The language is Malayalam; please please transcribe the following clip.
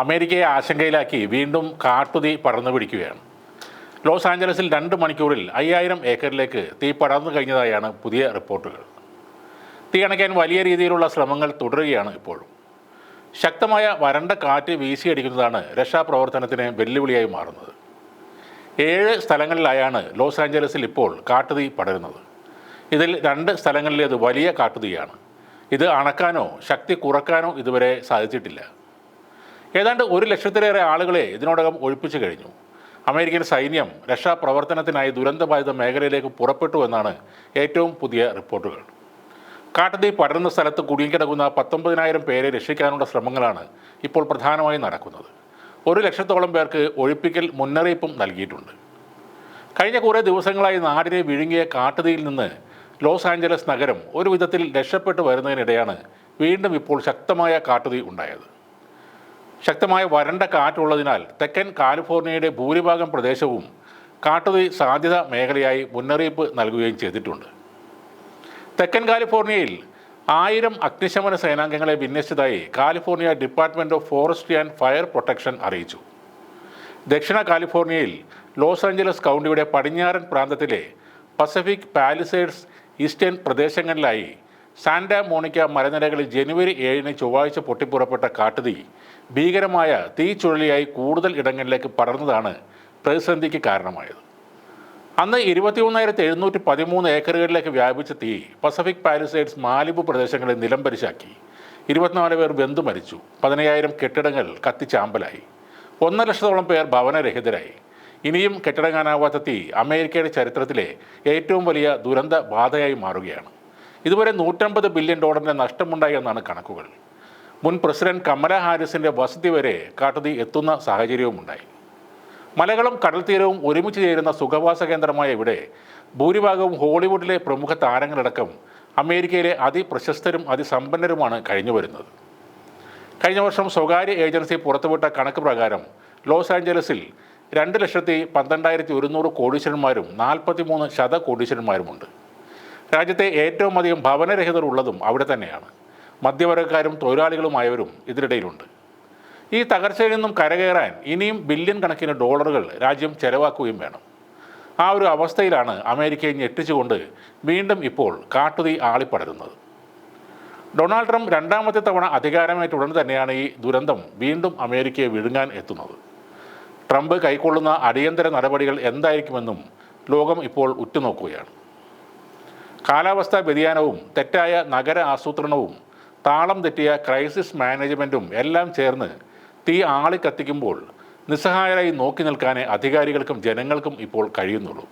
അമേരിക്കയെ ആശങ്കയിലാക്കി വീണ്ടും കാട്ടുതീ പടർന്നു പിടിക്കുകയാണ്. ലോസ് ആഞ്ചലസിൽ രണ്ട് മണിക്കൂറിൽ അയ്യായിരം ഏക്കറിലേക്ക് തീ പടർന്നു കഴിഞ്ഞതായാണ് പുതിയ റിപ്പോർട്ടുകൾ. തീ അണയ്ക്കാൻ വലിയ രീതിയിലുള്ള ശ്രമങ്ങൾ തുടരുകയാണ് ഇപ്പോഴും. ശക്തമായ വരണ്ട കാറ്റ് വീശിയടിക്കുന്നതാണ് രക്ഷാപ്രവർത്തനത്തിന് വെല്ലുവിളിയായി മാറുന്നത്. ഏഴ് സ്ഥലങ്ങളിലായാണ് ലോസ് ആഞ്ചലസിൽ ഇപ്പോൾ കാട്ടുതീ പടരുന്നത്. ഇതിൽ രണ്ട് സ്ഥലങ്ങളിലേത് വലിയ കാട്ടുതീയാണ്. ഇത് അണക്കാനോ ശക്തി കുറക്കാനോ ഇതുവരെ സാധിച്ചിട്ടില്ല. ഏതാണ്ട് ഒരു ലക്ഷത്തിലേറെ ആളുകളെ ഇതിനോടകം ഒഴിപ്പിച്ചു കഴിഞ്ഞു. അമേരിക്കൻ സൈന്യം രക്ഷാപ്രവർത്തനത്തിനായി ദുരന്തബാധിത മേഖലയിലേക്ക് പുറപ്പെട്ടു എന്നാണ് ഏറ്റവും പുതിയ റിപ്പോർട്ടുകൾ. കാട്ടുതീ പടരുന്ന സ്ഥലത്ത് കുടുങ്ങിക്കിടക്കുന്ന പത്തൊമ്പതിനായിരം പേരെ രക്ഷിക്കാനുള്ള ശ്രമങ്ങളാണ് ഇപ്പോൾ പ്രധാനമായും നടക്കുന്നത്. ഒരു ലക്ഷത്തോളം പേർക്ക് ഒഴിപ്പിക്കൽ മുന്നറിയിപ്പും നൽകിയിട്ടുണ്ട്. കഴിഞ്ഞ കുറേ ദിവസങ്ങളായി നാടിനെ വിഴുങ്ങിയ കാട്ടുതീയിൽ നിന്ന് ലോസ് ആഞ്ചലസ് നഗരം ഒരു വിധത്തിൽ രക്ഷപ്പെട്ടു വരുന്നതിനിടെയാണ് വീണ്ടും ഇപ്പോൾ ശക്തമായ കാട്ടുതീ ഉണ്ടായത്. ശക്തമായ വരണ്ട കാറ്റുള്ളതിനാൽ തെക്കൻ കാലിഫോർണിയയുടെ ഭൂരിഭാഗം പ്രദേശവും കാട്ടുതീ സാധ്യത മേഖലയായി മുന്നറിയിപ്പ് നൽകുകയും ചെയ്തിട്ടുണ്ട്. തെക്കൻ കാലിഫോർണിയയിൽ ആയിരം അഗ്നിശമന സേനാംഗങ്ങളെ വിന്യസിച്ചതായി California department of forestry and fire protection അറിയിച്ചു. ദക്ഷിണ കാലിഫോർണിയയിൽ ലോസ് ആഞ്ചലസ് കൗണ്ടിയുടെ പടിഞ്ഞാറൻ പ്രാന്തത്തിലെ പസഫിക് പാലിസേഡ്സ് ഈസ്റ്റേൺ പ്രദേശങ്ങളിലായി സാന്റ മോണിക്ക മലനിരകളിൽ ജനുവരി ഏഴിന് ചൊവ്വാഴ്ച പൊട്ടിപ്പുറപ്പെട്ട കാട്ടുതീ ഭീകരമായ തീ ചുഴലിയായി കൂടുതൽ ഇടങ്ങളിലേക്ക് പടർന്നതാണ് പ്രതിസന്ധിക്ക് കാരണമായത്. അന്ന് ഇരുപത്തിമൂന്നായിരത്തി എഴുന്നൂറ്റി പതിമൂന്ന് ഏക്കറുകളിലേക്ക് വ്യാപിച്ച തീ പസഫിക് പാലിസൈഡ്സ് മാലിബു പ്രദേശങ്ങളെ നിലംപരിശാക്കി ഇരുപത്തിനാല് പേർ ബന്ധു മരിച്ചു. പതിനയ്യായിരം കെട്ടിടങ്ങൾ കത്തിച്ചാമ്പലായി. ഒന്നര ലക്ഷത്തോളം പേർ ഭവനരഹിതരായി. ഇനിയും കെട്ടിടങ്ങാനാവാത്ത തീ അമേരിക്കയുടെ ചരിത്രത്തിലെ ഏറ്റവും വലിയ ദുരന്ത ബാധയായി മാറുകയാണ്. ഇതുവരെ നൂറ്റമ്പത് ബില്യൺ ഡോളറിന്റെ നഷ്ടമുണ്ടായി എന്നാണ് കണക്കുകൾ. മുൻ പ്രസിഡന്റ് കമല ഹാരിസിന്റെ വസതി വരെ കാട്ടുതീ എത്തുന്ന സാഹചര്യവുമുണ്ടായി മലകളും കടൽ തീരവും ഒരുമിച്ച് ചേരുന്ന സുഖവാസ കേന്ദ്രമായ ഇവിടെ ഭൂരിഭാഗവും ഹോളിവുഡിലെ പ്രമുഖ താരങ്ങളടക്കം അമേരിക്കയിലെ അതിപ്രശസ്തരും അതിസമ്പന്നരുമാണ് കഴിഞ്ഞു വരുന്നത്. കഴിഞ്ഞ വർഷം സ്വകാര്യ ഏജൻസി പുറത്തുവിട്ട കണക്ക് പ്രകാരം ലോസ് ആഞ്ചലസിൽ രണ്ട് ലക്ഷത്തി പന്ത്രണ്ടായിരത്തി ഒരുന്നൂറ് കോടീശ്വരന്മാരും നാൽപ്പത്തി മൂന്ന് ശത കോടീശ്വരന്മാരുമുണ്ട് രാജ്യത്തെ ഏറ്റവും അധികം ഭവനരഹിതർ ഉള്ളതും അവിടെ തന്നെയാണ്. മധ്യവർഗക്കാരും തൊഴിലാളികളുമായവരും ഇതിനിടയിലുണ്ട്. ഈ തകർച്ചയിൽ നിന്നും കരകയറാൻ ഇനിയും ബില്യൺ കണക്കിന് ഡോളറുകൾ രാജ്യം ചെലവാക്കുകയും വേണം. ആ ഒരു അവസ്ഥയിലാണ് അമേരിക്കയെ ഞെട്ടിച്ചുകൊണ്ട് വീണ്ടും ഇപ്പോൾ കാട്ടുതീ ആളിപ്പടരുന്നത്. ഡൊണാൾഡ് ട്രംപ് രണ്ടാമത്തെ തവണ അധികാരമേറ്റ ഉടൻ തന്നെയാണ് ഈ ദുരന്തം വീണ്ടും അമേരിക്കയെ വിഴുങ്ങാൻ എത്തുന്നത്. ട്രംപ് കൈക്കൊള്ളുന്ന അടിയന്തര നടപടികൾ എന്തായിരിക്കുമെന്നും ലോകം ഇപ്പോൾ ഉറ്റുനോക്കുകയാണ്. കാലാവസ്ഥാ വ്യതിയാനവും തെറ്റായ നഗര ആസൂത്രണവും താളം തെറ്റിയ ക്രൈസിസ് മാനേജ്മെന്റും എല്ലാം ചേർന്ന് തീ ആളിക്കത്തിക്കുമ്പോൾ നിസ്സഹായരായി നോക്കി നിൽക്കാനേ അധികാരികൾക്കും ജനങ്ങൾക്കും ഇപ്പോൾ കഴിയുന്നുള്ളൂ.